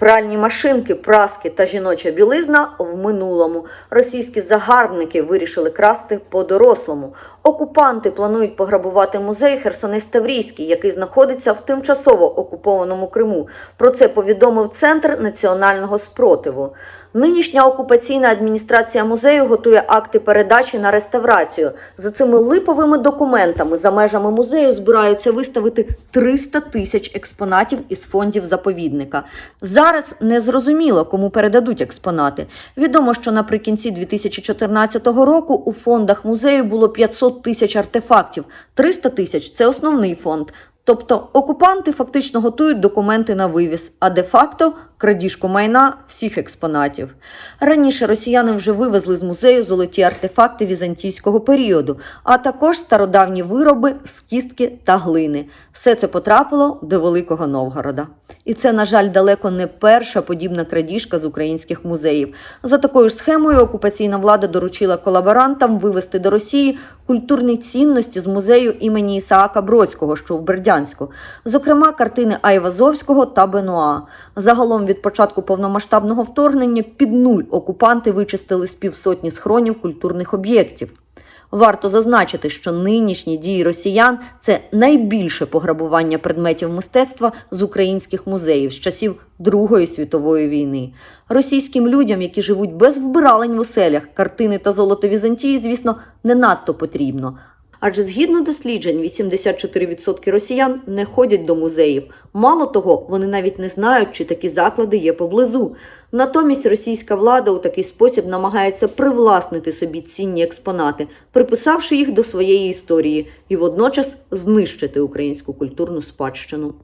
Пральні машинки, праски та жіноча білизна в минулому. Російські загарбники вирішили красти по-дорослому. Окупанти планують пограбувати музей Херсонес Таврійський, який знаходиться в тимчасово окупованому Криму. Про це повідомив Центр національного спротиву. Нинішня окупаційна адміністрація музею готує акти передачі на реставрацію. За цими липовими документами за межами музею збираються виставити 300 тисяч експонатів із фондів заповідника. Зараз не зрозуміло, кому передадуть експонати. Відомо, що наприкінці 2014 року у фондах музею було 500 тисяч артефактів. 300 тисяч це основний фонд. Тобто окупанти фактично готують документи на вивіз, а де-факто крадіжку майна всіх експонатів. Раніше росіяни вже вивезли з музею золоті артефакти візантійського періоду, а також стародавні вироби з кістки та глини. Все це потрапило до Великого Новгорода. І це, на жаль, далеко не перша подібна крадіжка з українських музеїв. За такою ж схемою окупаційна влада доручила колаборантам вивезти до Росії культурні цінності з музею імені Ісаака Бродського, що в Бердянську, зокрема картини Айвазовського та Бенуа. Загалом від початку повномасштабного вторгнення під нуль окупанти вичистили з півсотні схронів культурних об'єктів. Варто зазначити, що нинішні дії росіян це найбільше пограбування предметів мистецтва з українських музеїв з часів Другої світової війни. Російським людям, які живуть без вбиралень в оселях, картини та золото Візантії, звісно, не надто потрібно. Адже згідно досліджень, 84% росіян не ходять до музеїв. Мало того, вони навіть не знають, чи такі заклади є поблизу. Натомість російська влада у такий спосіб намагається привласнити собі цінні експонати, приписавши їх до своєї історії, і водночас знищити українську культурну спадщину.